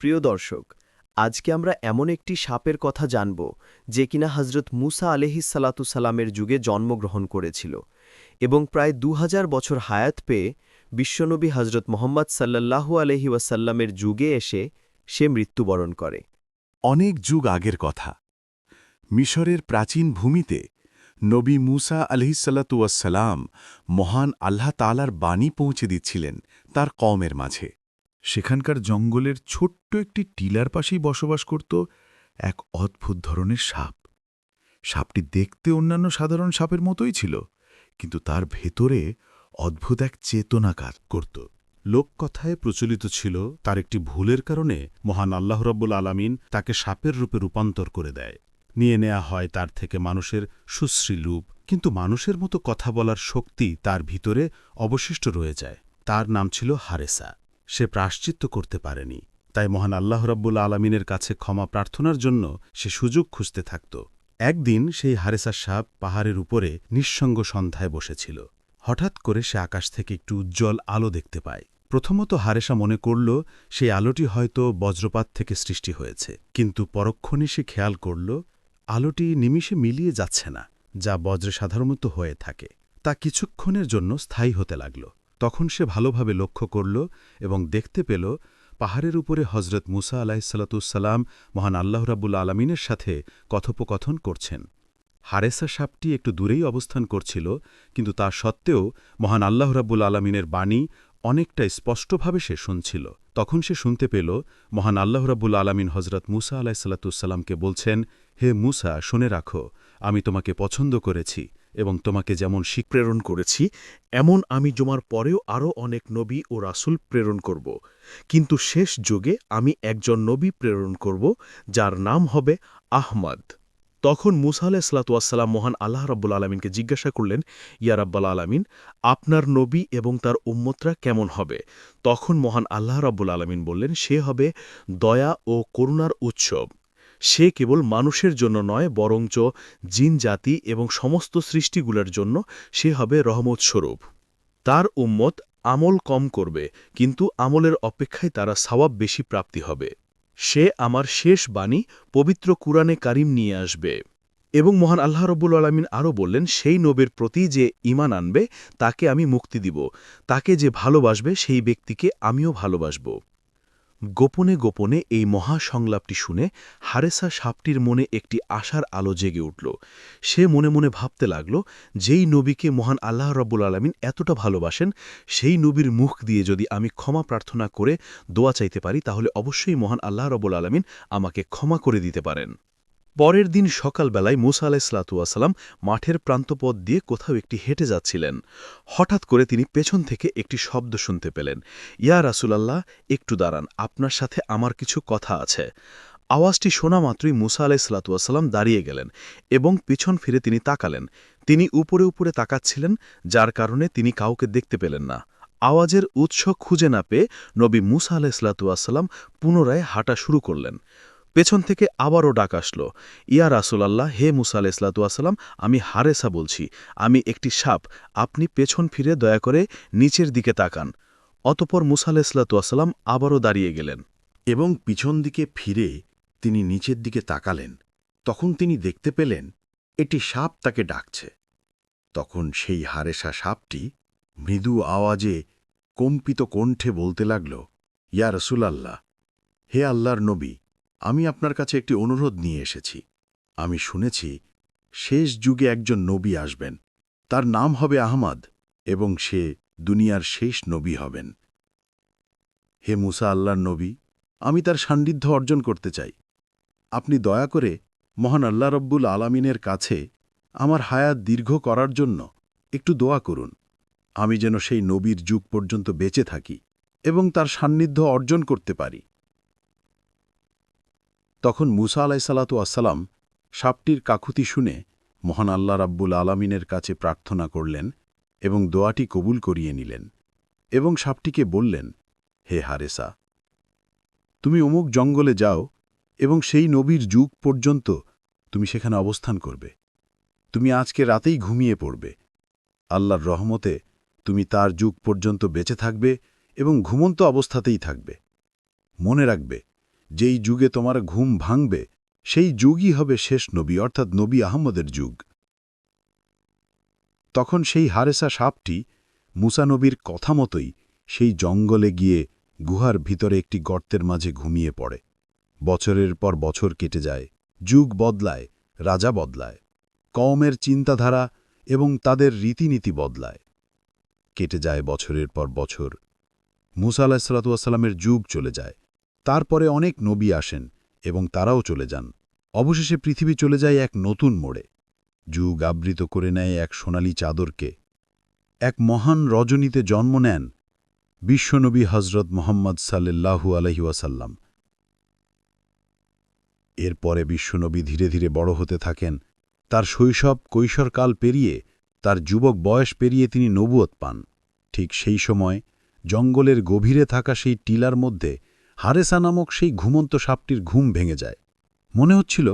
প্রিয় দর্শক, আজকে আমরা এমন একটি সাপের কথা জানব যে কিনা হজরত মুসা আলহিসাল্লাতুসাল্লামের যুগে জন্মগ্রহণ করেছিল এবং প্রায় দু হাজার বছর হায়াত পেয়ে বিশ্বনবী হজরত মোহাম্মদ সাল্লাল্লাহু আলহি ওয়াসাল্লামের যুগে এসে সে মৃত্যুবরণ করে। অনেক যুগ আগের কথা। মিশরের প্রাচীন ভূমিতে নবী মুসা আলহিসাল্লাতুয়াসাল্লাম মহান আল্লাহ তালার বাণী পৌঁছে দিচ্ছিলেন তার কওমের মাঝে। সেখানকার জঙ্গলের ছোট্ট একটি টিলার পাশেই বসবাস করত এক অদ্ভুত ধরনের সাপ। সাপটি দেখতে অন্যান্য সাধারণ সাপের মতোই ছিল, কিন্তু তার ভেতরে অদ্ভুত এক চেতনা কাজ করত। লোককথায় প্রচলিত ছিল, তার একটি ভুলের কারণে মহান আল্লাহ রব্বুল আলামিন তাকে সাপের রূপে রূপান্তর করে দেয়। নিয়ে নেয়া হয় তার থেকে মানুষের সুশ্রী রূপ, কিন্তু মানুষের মতো কথা বলার শক্তি তার ভিতরে অবশিষ্ট রয়ে যায়। তার নাম ছিল হারেসা। সে প্রাশ্চিত্য করতে পারেনি। তাই মহান আল্লাহ রব্বুল আলমিনের কাছে ক্ষমা প্রার্থনার জন্য সে সুযোগ খুঁজতে থাকত। একদিন সেই হারেসা সাপ পাহাড়ের উপরে নিঃসঙ্গ সন্ধ্যায় বসেছিল। হঠাৎ করে সে আকাশ থেকে একটু উজ্জ্বল আলো দেখতে পায়। প্রথমত হারেসা মনে করল, সেই আলোটি হয়তো বজ্রপাত থেকে সৃষ্টি হয়েছে। কিন্তু পরক্ষণে সে খেয়াল করল, আলোটি নিমিষে মিলিয়ে যাচ্ছে না, যা বজ্রে সাধারণত হয়ে থাকে। তা কিছুক্ষণের জন্য স্থায়ী হতে লাগল। তখন সে ভালোভাবে লক্ষ্য করল এবং দেখতে পেল পাহাড়ের উপরে হজরত মুসা আলাহিসাল্লাতুসাল্লাম মহান আল্লাহ রাবুল আলমিনের সাথে কথোপকথন করছেন। হারেসা সাপটি একটু দূরেই অবস্থান করছিল, কিন্তু তা সত্ত্বেও মহান আল্লাহ রাবুল আলমিনের বাণী অনেকটা স্পষ্টভাবে সে শুনছিল। তখন সে শুনতে পেল মহান আল্লাহ রাবুল আলমিন হজরত মুসা আলাহিসাল্লাতুসাল্লামকে বলছেন, হে মুসা, শুনে রাখো, আমি তোমাকে পছন্দ করেছি। এবং তোমাকে যেমন শিখ প্রেরণ করেছি, এমন আমি জমার পরেও আরও অনেক নবী ও রাসুল প্রেরণ করব। কিন্তু শেষ যুগে আমি একজন নবী প্রেরণ করব, যার নাম হবে আহমদ। তখন মুসা আলাহিসাল্লাতুয়াসাল্লাম মহান আল্লাহ রাব্বুল আলমিনকে জিজ্ঞাসা করলেন, ইয়া রাব্বাল আলমিন, আপনার নবী এবং তার উম্মতরা কেমন হবে? তখন মহান আল্লাহ রাব্বুল আলমিন বললেন, সে হবে দয়া ও করুণার উৎসব। সে কেবল মানুষের জন্য নয়, বরঞ্চ জিন জাতি এবং সমস্ত সৃষ্টিগুলোর জন্য সে হবে রহমত স্বরূপ তার উম্মত আমল কম করবে, কিন্তু আমলের অপেক্ষায় তারা সওয়াব বেশি প্রাপ্তি হবে। সে আমার শেষ বাণী, পবিত্র কুরআনে কারিম নিয়ে আসবে। এবং মহান আল্লাহ রব্বুল আলমিন আরও বললেন, সেই নবের প্রতি যে ইমান আনবে, তাকে আমি মুক্তি দিব। তাকে যে ভালোবাসবে, সেই ব্যক্তিকে আমিও ভালোবাসব। গোপনে গোপনে এই মহা সংলাপটি শুনে হারেসা সাপটির মনে একটি আশার আলো জেগে উঠল। সে মনে মনে ভাবতে লাগল, যেই নবীকে মহান আল্লাহ রব্বুল আলমিন এতটা ভালোবাসেন, সেই নবীর মুখ দিয়ে যদি আমি ক্ষমা প্রার্থনা করে দোয়া চাইতে পারি, তাহলে অবশ্যই মহান আল্লাহ রব্বুল আলমিন আমাকে ক্ষমা করে দিতে পারেন। পরের দিন সকালবেলায় মুসা আলাহিসাল্লাতুয়াসাল্লাম মাঠের প্রান্তপথ দিয়ে কোথাও একটি হেঁটে যাচ্ছিলেন। হঠাৎ করে তিনি পেছন থেকে একটি শব্দ শুনতে পেলেন। ইয়া রাসুলাল্লাহ, একটু দাঁড়ান, আপনার সাথে আমার কিছু কথা আছে। আওয়াজটি শোনা মাত্রই মুসা আলাহিসাল্লাতুয়াসাল্লাম দাঁড়িয়ে গেলেন এবং পিছন ফিরে তিনি তাকালেন। তিনি উপরে উপরে তাকাচ্ছিলেন, যার কারণে তিনি কাউকে দেখতে পেলেন না। আওয়াজের উৎস খুঁজে না পেয়ে নবী মুসা আলাহিসাল্লাতুয়াসাল্লাম পুনরায় হাঁটা শুরু করলেন। পেছন থেকে আবারও ডাক আসল। ইয়া রাসুলাল্লাহ, হে মুসা আলাইসলাতুয়াসাল্লাম আমি হারেসা বলছি। আমি একটি সাপ। আপনি পেছন ফিরে দয়া করে নিচের দিকে তাকান। অতপর মুসা আলাইসলাতুয়াসাল্লাম আবারও দাঁড়িয়ে গেলেন এবং পিছন দিকে ফিরে তিনি নিচের দিকে তাকালেন। তখন তিনি দেখতে পেলেন এটি সাপ তাকে ডাকছে। তখন সেই হারেসা সাপটি মৃদু আওয়াজে কম্পিত কণ্ঠে বলতে লাগল, ইয়া রসুলাল্লাহ, হে আল্লাহর নবী আমি আপনার কাছে একটি অনুরোধ নিয়ে এসেছি। আমি শুনেছি, শেষ যুগে একজন নবী আসবেন। তার নাম হবে আহমদ এবং সে দুনিয়ার শেষ নবী হবেন। হে মুসা আল্লাহর নবী, আমি তার সান্নিধ্য অর্জন করতে চাই। আপনি দয়া করে মহান আল্লাহ রব্বুল আলামিনের কাছে আমার হায়াত দীর্ঘ করার জন্য একটু দোয়া করুন। আমি যেন সেই নবীর যুগ পর্যন্ত বেঁচে থাকি এবং তার সান্নিধ্য অর্জন করতে পারি। তখন মুসা আলাইসাল্লাতু আসসালাম সাপটির কাকুতি শুনে মহান আল্লাহ রাব্বুল আলামিনের কাছে প্রার্থনা করলেন এবং দোয়াটি কবুল করিয়ে নিলেন এবং সাপটিকে বললেন, হে হারেসা, তুমি অমুক জঙ্গলে যাও এবং সেই নবীর যুগ পর্যন্ত তুমি সেখানে অবস্থান করবে। তুমি আজকে রাতেই ঘুমিয়ে পড়বে। আল্লাহর রহমতে তুমি তার যুগ পর্যন্ত বেঁচে থাকবে এবং ঘুমন্ত অবস্থাতেই থাকবে। মনে রাখবে যেই যুগে তোমার ঘুম ভাঙবে, সেই যুগই হবে শেষ নবী, অর্থাৎ নবী আহমদের যুগ। তখন সেই হারেসা সাপটি মুসা নবীর কথা মতোই সেই জঙ্গলে গিয়ে গুহার ভিতরে একটি গর্তের মাঝে ঘুমিয়ে পড়ে। বছরের পর বছর কেটে যায়, যুগ বদলায়, রাজা বদলায়, কওমের চিন্তাধারা এবং তাদের রীতিনীতি বদলায়। কেটে যায় বছরের পর বছর, মুসা আলাহিসাল্লাতুয়াসাল্লামের যুগ চলে যায়। তারপরে অনেক নবী আসেন এবং তারাও চলে যান। অবশেষে পৃথিবী চলে যায় এক নতুন মোড়ে। যুগ আবৃত করে নেয় এক সোনালি চাদরকে। এক মহান রজনীতে জন্ম নেন বিশ্বনবী হজরত মোহাম্মদ সাল্লাল্লাহু আলহি ওয়াসাল্লাম। এরপরে বিশ্বনবী ধীরে ধীরে বড় হতে থাকেন। তার শৈশব কৈশোরকাল পেরিয়ে তার যুবক বয়স পেরিয়ে তিনি নবুয়ত পান। ঠিক সেই সময় জঙ্গলের গভীরে থাকা সেই টিলার মধ্যে হারেসা নামক সেই ঘুমন্ত সাপটির ঘুম ভেঙে যায়। মনে হচ্ছিল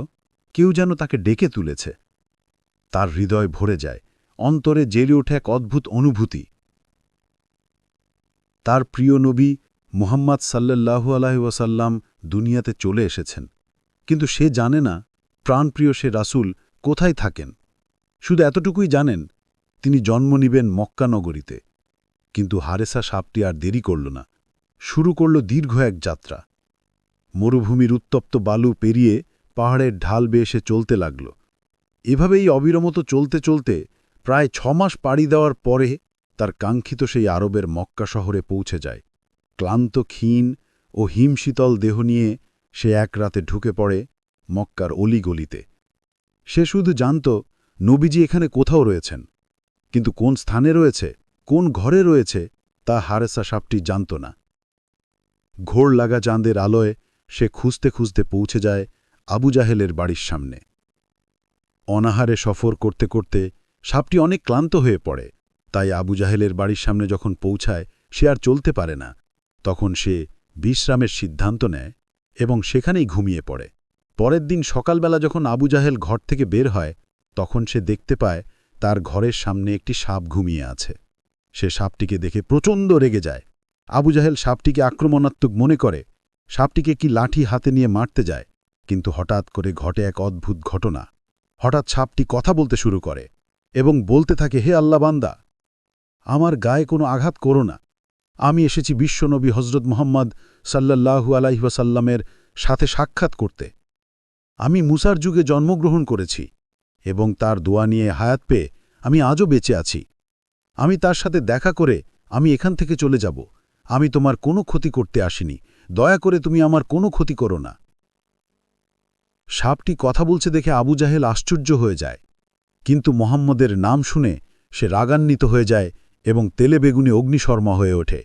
কেউ যেন তাকে ডেকে তুলেছে। তার হৃদয় ভরে যায়, অন্তরে জেলে ওঠে এক অদ্ভুত অনুভূতি। তার প্রিয় নবী মুহাম্মদ আলাহি ওয়াসাল্লাম দুনিয়াতে চলে এসেছেন। কিন্তু সে জানে না প্রাণপ্রিয় সে রাসূল কোথায় থাকেন। শুধু এতটুকুই জানেন, তিনি জন্ম নিবেন মক্কানগরীতে কিন্তু হারেসা সাপটি আর দেরি করল না। শুরু করল দীর্ঘ এক যাত্রা। মরুভূমির উত্তপ্ত বালু পেরিয়ে পাহাড়ের ঢাল বেয়ে সে চলতে লাগল। এভাবেই অবিরমত চলতে চলতে প্রায় ছমাস পাড়ি দেওয়ার পরে তার কাঙ্ক্ষিত সেই আরবের মক্কা শহরে পৌঁছে যায়। ক্লান্ত, ক্ষীণ ও হিমশীতল দেহ নিয়ে সে এক রাতে ঢুকে পড়ে মক্কার অলিগলিতে। সে শুধু জানত, নবীজি এখানে কোথাও রয়েছেন। কিন্তু কোন স্থানে রয়েছে, কোন ঘরে রয়েছে, তা হারেসা সাপটি জানত না। ঘোর লাগা চাঁদের আলোয় সে খুঁজতে খুঁজতে পৌঁছে যায় আবু জাহেলের বাড়ির সামনে। অনাহারে সফর করতে করতে সাপটি অনেক ক্লান্ত হয়ে পড়ে। তাই আবু জাহেলের বাড়ির সামনে যখন পৌঁছায়, সে আর চলতে পারে না। তখন সে বিশ্রামের সিদ্ধান্ত নেয় এবং সেখানেই ঘুমিয়ে পড়ে। পরের দিন সকালবেলা যখন আবু জাহেল ঘর থেকে বের হয়, তখন সে দেখতে পায় তার ঘরের সামনে একটি সাপ ঘুমিয়ে আছে। সে সাপটিকে দেখে প্রচণ্ড রেগে যায়। আবু জাহেল সাপটিকে আক্রমণাত্মক মনে করে, সাপটিকে কি লাঠি হাতে নিয়ে মারতে যায়? কিন্তু হঠাৎ করে ঘটে এক অদ্ভুত ঘটনা। হঠাৎ সাপটি কথা বলতে শুরু করে এবং বলতে থাকে, হে আল্লাহ বান্দা, আমার গায়ে কোনো আঘাত করো না। আমি এসেছি বিশ্বনবী হজরত মোহাম্মদ সাল্লাল্লাহু আলাইহাসাল্লামের সাথে সাক্ষাৎ করতে। আমি মুসার যুগে জন্মগ্রহণ করেছি এবং তার দোয়া নিয়ে হায়াত পেয়ে আমি আজও বেঁচে আছি। আমি তার সাথে দেখা করে আমি এখান থেকে চলে যাব। আমি তোমার কোনো ক্ষতি করতে আসিনি। দয়া করে তুমি আমার কোনো ক্ষতি করো না। সাপটি কথা বলছে দেখে আবু জাহেল আশ্চর্য হয়ে যায়। কিন্তু মোহাম্মদের নাম শুনে সে রাগান্বিত হয়ে যায় এবং তেলে বেগুনে অগ্নিশর্মা হয়ে ওঠে।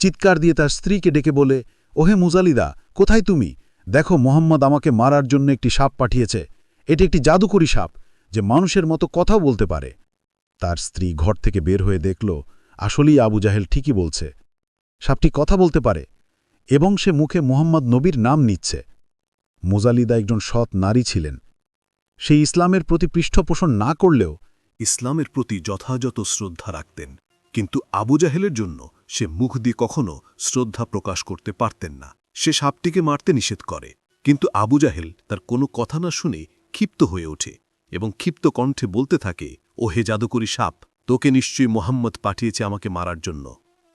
চিৎকার দিয়ে তার স্ত্রীকে ডেকে বলে, ওহে মুজালিদা, কোথায় তুমি? দেখো মোহাম্মদ আমাকে মারার জন্য একটি সাপ পাঠিয়েছে। এটি একটি জাদুকরী সাপ যে মানুষের মতো কথাও বলতে পারে। তার স্ত্রী ঘর থেকে বের হয়ে দেখল, আসলেই আবু জাহেল ঠিকই বলছে। সাপটি কথা বলতে পারে এবং সে মুখে মোহাম্মদ নবীর নাম নিচ্ছে। মোজালিদা একজন সৎ নারী ছিলেন। সে ইসলামের প্রতি পৃষ্ঠপোষণ না করলেও ইসলামের প্রতি যথাযথ শ্রদ্ধা রাখতেন। কিন্তু আবু জাহেলের জন্য সে মুখ দিয়ে কখনো শ্রদ্ধা প্রকাশ করতে পারতেন না। সে সাপটিকে মারতে নিষেধ করে, কিন্তু আবু জাহেল তার কোনো কথা না শুনে ক্ষিপ্ত হয়ে ওঠে এবং ক্ষিপ্ত কণ্ঠে বলতে থাকে ও হে জাদুকরি সাপ, তোকে নিশ্চয়ই মোহাম্মদ পাঠিয়েছে আমাকে মারার জন্য।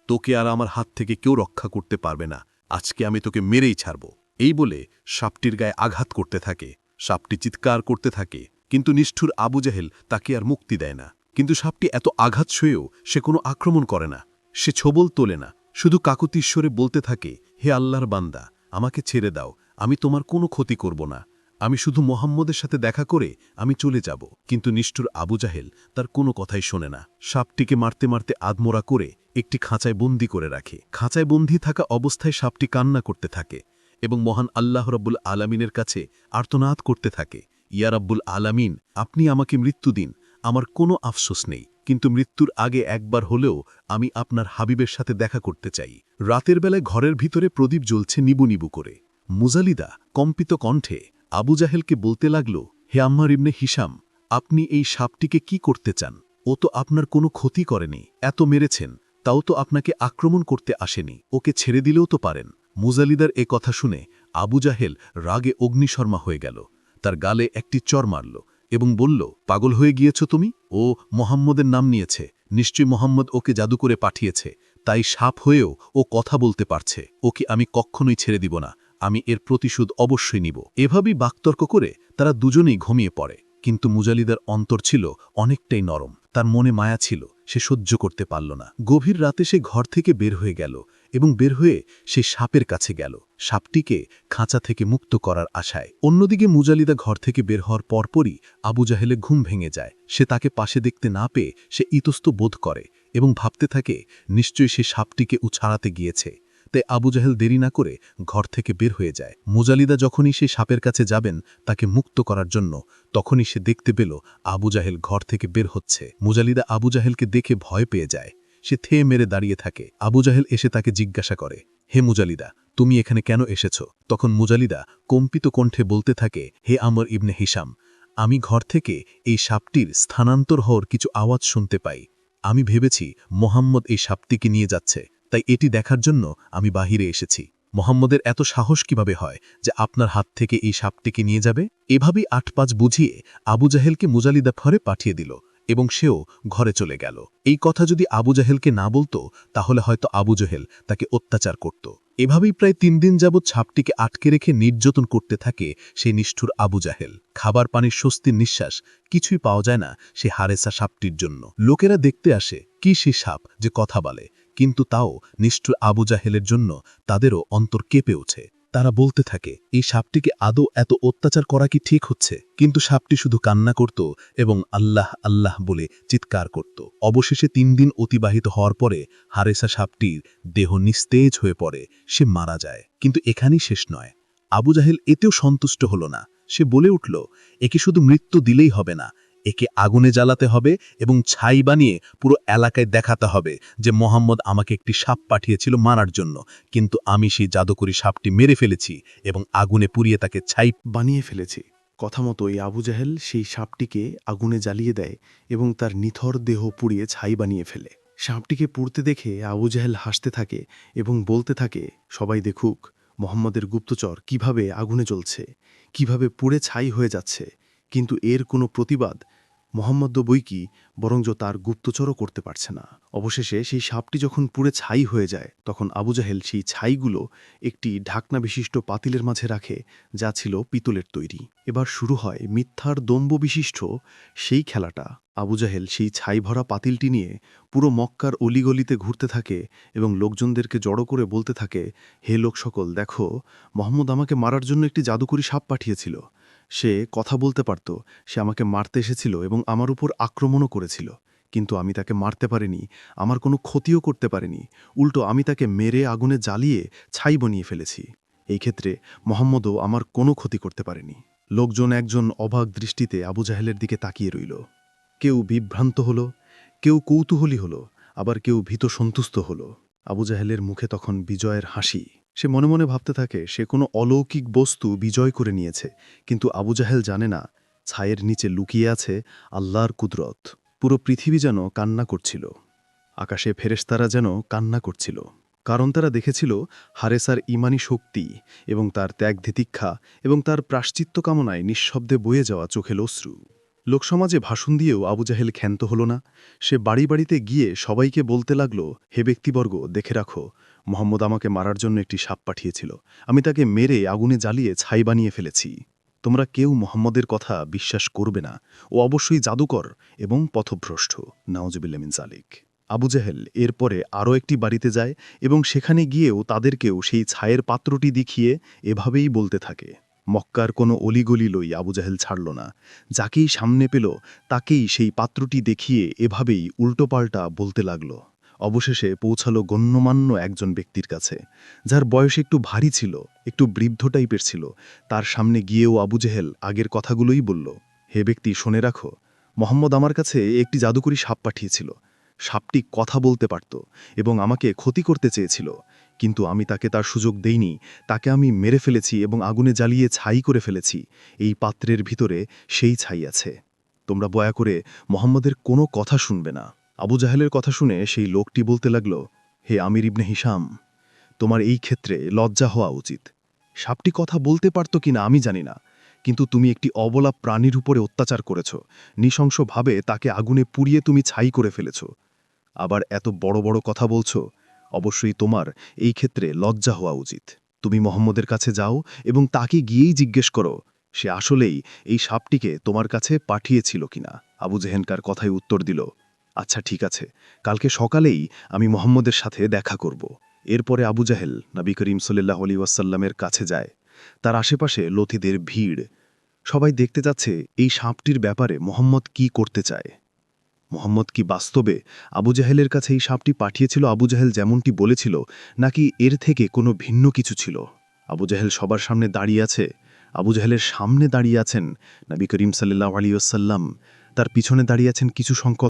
তোকে আর আমার হাত থেকে কেউ রক্ষা করতে পারবে না। আজকে আমি তোকে মেরেই ছাড়ব। এই বলে সাপটির গায়ে আঘাত করতে থাকে। সাপটি চিৎকার করতে থাকে। কিন্তু নিষ্ঠুর আবু জাহেল তাকে আর মুক্তি দেয় না। কিন্তু সাপটি এত আঘাত সয়েও সে কোনো আক্রমণ করে না। সে ছবল তোলে না। শুধু কাকুতিশ্বরে বলতে থাকে, হে আল্লাহর বান্দা, আমাকে ছেড়ে দাও। আমি তোমার কোনো ক্ষতি করব না। আমি শুধু মোহাম্মদের সাথে দেখা করে আমি চলে যাব। কিন্তু নিষ্ঠুর আবু জাহেল তার কোনো কথাই শোনে না। সাপটিকে মারতে মারতে আদমোরা করে একটি খাঁচায় বন্দি করে রাখে। খাঁচায় বন্দি থাকা অবস্থায় সাপটি কান্না করতে থাকে এবং মহান আল্লাহ রব্বুল আলামিনের কাছে আর্তনাদ করতে থাকে। ইয়া রব্বুল আলামিন, আপনি আমাকে মৃত্যু দিন। আমার কোনো আফসোস নেই। কিন্তু মৃত্যুর আগে একবার হলেও আমি আপনার হাবিবের সাথে দেখা করতে চাই। রাতের বেলায় ঘরের ভিতরে প্রদীপ জ্বলছে নিবু নিবু করে। মুজালিদা কম্পিত কণ্ঠে আবু জাহেলকে বলতে লাগল, হে আম্মার ইবনে হিসাম আপনি এই সাপটিকে কি করতে চান? ও তো আপনার কোনো ক্ষতি করেনি, এত মেরেছেন, তাও তো আপনাকে আক্রমণ করতে আসেনি, ওকে ছেড়ে দিলেও তো পারেন। মুজালিদার এ কথা শুনে আবু জাহেল রাগে অগ্নিশর্মা হয়ে গেল, তার গালে একটি চর মারল এবং বলল, পাগল হয়ে গিয়েছ তুমি? ও মোহাম্মদের নাম নিয়েছে, নিশ্চয়ই মোহাম্মদ ওকে জাদু করে পাঠিয়েছে, তাই সাপ হয়েও ও কথা বলতে পারছে, ওকে আমি কখনোই ছেড়ে দিব না। আমি এর প্রতিশোধ অবশ্যই নিব। এভাবেই বাকতর্ক করে তারা দুজনেই ঘুমিয়ে পড়ে। কিন্তু মুজালিদার অন্তর ছিল অনেকটাই নরম। তার মনে মায়া ছিল, সে সহ্য করতে পারল না। গভীর রাতে সে ঘর থেকে বের হয়ে গেল এবং বের হয়ে সে সাপের কাছে গেল। সাপটিকে খাঁচা থেকে মুক্ত করার আশায়। অন্যদিকে মুজালিদা ঘর থেকে বের হওয়ার পরপরই আবু জাহেলে ঘুম ভেঙে যায়। সে তাকে পাশে দেখতে না পেয়ে সে ইতস্ত বোধ করে এবং ভাবতে থাকে, নিশ্চয়ই সে সাপটিকে উছাড়াতে গিয়েছে। তাই আবু জাহেল দেরি না করে ঘর থেকে বের হয়ে যায়। মুজালিদা যখনই সে সাপের কাছে যাবেন, তাকে মুক্ত করার জন্য তখনই সে দেখতে পেল আবু জাহেল ঘর থেকে বের হচ্ছে। মুজালিদা আবু জাহেলকে দেখে ভয় পেয়ে যায়। সে থেয়ে মেরে দাঁড়িয়ে থাকে। আবু জাহেল এসে তাকে জিজ্ঞাসা করে, হে মুজালিদা, তুমি এখানে কেন এসেছ? তখন মুজালিদা কম্পিত কণ্ঠে বলতে থাকে, হে আমর ইবনে হিসাম আমি ঘর থেকে এই সাপটির স্থানান্তর হওয়ার কিছু আওয়াজ শুনতে পাই। আমি ভেবেছি মোহাম্মদ এই সাপটিকে নিয়ে যাচ্ছে। তাই এটি দেখার জন্য আমি বাহিরে এসেছি। মোহাম্মদের এত সাহস কীভাবে হয় যে আপনার হাত থেকে এই সাপটিকে নিয়ে যাবে? এভাবেই আট পাঁচ বুঝিয়ে আবু জাহেলকে মুজালিদা ফরে পাঠিয়ে দিল এবং সেও ঘরে চলে গেল। এই কথা যদি আবু জাহেলকে না বলতো, তাহলে হয়তো আবু জহেল তাকে অত্যাচার করত। এভাবেই প্রায় তিন দিন যাবৎ ছাপটিকে আটকে রেখে নির্যাতন করতে থাকে সেই নিষ্ঠুর আবু জাহেল। খাবার পানির স্বস্তির নিঃশ্বাস কিছুই পাওয়া যায় না সে হারেসা সাপটির জন্য। লোকেরা দেখতে আসে, কি সে সাপ যে কথা বলে। কিন্তু তাও নিষ্ঠুর আবু জাহেলের জন্য তাদেরও অন্তর কেঁপে ওঠে। তারা বলতে থাকে, এই সাপটিকে আদৌ এত অত্যাচার করা কি ঠিক হচ্ছে? কিন্তু সাপটি শুধু কান্না করত এবং আল্লাহ আল্লাহ বলে চিৎকার করত। অবশেষে তিন দিন অতিবাহিত হওয়ার পরে হারেসা সাপটির দেহ নিস্তেজ হয়ে পড়ে, সে মারা যায়। কিন্তু এখানেই শেষ নয়। আবু জাহেল এতেও সন্তুষ্ট হল না। সে বলে উঠল, একে শুধু মৃত্যু দিলেই হবে না একে আগুনে জ্বালাতে হবে এবং ছাই বানিয়ে পুরো এলাকায় দেখাতে হবে যে মোহাম্মদ আমাকে একটি সাপ পাঠিয়েছিল মারার জন্য। কিন্তু আমি সেই জাদুকরি সাপটি মেরে ফেলেছি এবং আগুনে পুড়িয়ে তাকে ছাই বানিয়ে ফেলেছি। কথা মতো এই আবু জাহেল সেই সাপটিকে আগুনে জ্বালিয়ে দেয় এবং তার নিথর দেহ পুড়িয়ে ছাই বানিয়ে ফেলে। সাপটিকে পুড়তে দেখে আবু জাহেল হাসতে থাকে এবং বলতে থাকে, সবাই দেখুক, মোহাম্মদের গুপ্তচর কীভাবে আগুনে জ্বলছে, কীভাবে পুড়ে ছাই হয়ে যাচ্ছে। কিন্তু এর কোনো প্রতিবাদ মোহাম্মদ বই কি, বরঞ্চ তার গুপ্তচরও করতে পারছে না। অবশেষে সেই সাপটি যখন পুরে ছাই হয়ে যায়, তখন আবু জাহেল সেই ছাইগুলো একটি ঢাকনা বিশিষ্ট পাতিলের মাঝে রাখে, যা ছিল পিতলের তৈরি। এবার শুরু হয় মিথ্যার দম্ব বিশিষ্ট সেই খেলাটা। আবু জাহেল সেই ছাই ভরা পাতিলটি নিয়ে পুরো মক্কার অলিগলিতে ঘুরতে থাকে এবং লোকজনদেরকে জড়ো করে বলতে থাকে, হে লোক সকল দেখো, মোহাম্মদ আমাকে মারার জন্য একটি জাদুকরি সাপ পাঠিয়েছিল। সে কথা বলতে পারত, সে আমাকে মারতে এসেছিল এবং আমার উপর আক্রমণও করেছিল। কিন্তু আমি তাকে মারতে পারিনি, আমার কোনো ক্ষতিও করতে পারিনি, উল্টো আমি তাকে মেরে আগুনে জ্বালিয়ে ছাই বনিয়ে ফেলেছি। এই ক্ষেত্রে মোহাম্মদও আমার কোনো ক্ষতি করতে পারেনি। লোকজন একজন অবাক দৃষ্টিতে আবু জাহেলের দিকে তাকিয়ে রইল। কেউ বিভ্রান্ত হল, কেউ কৌতূহলী হল, আবার কেউ ভীত সন্তুষ্ট হল। আবু জাহেলের মুখে তখন বিজয়ের হাসি। সে মনে মনে ভাবতে থাকে, সে কোনো অলৌকিক বস্তু বিজয় করে নিয়েছে। কিন্তু আবু জাহেল জানে না, ছায়ের নিচে লুকিয়ে আছে আল্লাহর কুদরত। পুরো পৃথিবী যেন কান্না করছিল। আকাশে ফেরেশতারা যেন কান্না করছিল। কারণ তারা দেখেছিল হারেসার ইমানি শক্তি এবং তার ত্যাগ ধিতিক্ষা এবং তার প্রাশ্চিত্য কামনায় নিঃশব্দে বয়ে যাওয়া চোখে লশ্রু লোকসমাজে ভাষণ দিয়েও আবু জাহেল ক্ষান্ত হল না। সে বাড়ি বাড়িতে গিয়ে সবাইকে বলতে লাগল, হে ব্যক্তিবর্গ, দেখে রাখো মোহাম্মদ আমাকে মারার জন্য একটি সাপ পাঠিয়েছিল। আমি তাকে মেরে আগুনে জ্বালিয়ে ছাই বানিয়ে ফেলেছি। তোমরা কেউ মোহাম্মদের কথা বিশ্বাস করবে না। ও অবশ্যই জাদুকর এবং পথভ্রষ্ট। নাওজবিল্লামিন জালিক আবু জাহেল এরপরে আরও একটি বাড়িতে যায় এবং সেখানে গিয়েও তাদেরকেও সেই ছায়ের পাত্রটি দেখিয়ে এভাবেই বলতে থাকে, মক্কার কোনো অলিগলি লই আবু জাহেল ছাড়ল না। যাকেই সামনে পেল, তাকেই সেই পাত্রটি দেখিয়ে এভাবেই উল্টোপাল্টা বলতে লাগল। অবশেষে পৌঁছালো গণ্যমান্য একজন ব্যক্তির কাছে, যার বয়স একটু ভারী ছিল, একটু বৃদ্ধ টাইপের ছিল। তার সামনে গিয়েও আবু জেহেল আগের কথাগুলোই বলল, হে ব্যক্তি, শোনে রাখো, মোহাম্মদ আমার কাছে একটি জাদুকরি সাপ পাঠিয়েছিল। সাপটি কথা বলতে পারত এবং আমাকে ক্ষতি করতে চেয়েছিল, কিন্তু আমি তাকে তার সুযোগ দেইনি। তাকে আমি মেরে ফেলেছি এবং আগুনে জ্বালিয়ে ছাই করে ফেলেছি। এই পাত্রের ভিতরে সেই ছাই আছে। তোমরা বয়া করে মোহাম্মদের কোনো কথা শুনবে না। আবু জাহেলের কথা শুনে সেই লোকটি বলতে লাগল, হে আমির ইবনে হিসাম তোমার এই ক্ষেত্রে লজ্জা হওয়া উচিত। সাপটি কথা বলতে পারত কিনা আমি জানি না, কিন্তু তুমি একটি অবলা প্রাণীর উপরে অত্যাচার করেছ। নৃশংসভাবে তাকে আগুনে পুড়িয়ে তুমি ছাই করে ফেলেছ। আবার এত বড় বড় কথা বলছো, অবশ্যই তোমার এই ক্ষেত্রে লজ্জা হওয়া উচিত। তুমি মোহাম্মদের কাছে যাও এবং তাকে গিয়েই জিজ্ঞেস করো, সে আসলেই এই সাপটিকে তোমার কাছে পাঠিয়েছিল কিনা? আবু জেহেনকার কথায় উত্তর দিল আচ্ছা ঠিক আছে। কালকে সকালেই আমি মোহাম্মদের সাথে দেখা করব। এরপরে আবু জাহেল নবী করিম সাল্লাহ আলী ওয়াসাল্লামের কাছে যায়। তার আশেপাশে লথিদের ভিড়। সবাই দেখতে যাচ্ছে এই সাপটির ব্যাপারে মোহাম্মদ কি করতে চায়। মোহাম্মদ কি বাস্তবে আবু জাহেলের কাছে এই সাপটি পাঠিয়েছিল? আবু জাহেল যেমনটি বলেছিল, নাকি এর থেকে কোনো ভিন্ন কিছু ছিল? আবু জাহেল সবার সামনে দাঁড়িয়ে আছে। আবু জাহেলের সামনে দাঁড়িয়ে আছেন নবী করিম সাল্লাহ আলী ওসাল্লাম তার পিছনে দাঁড়িয়ে আছেন কিছু সংখ্যক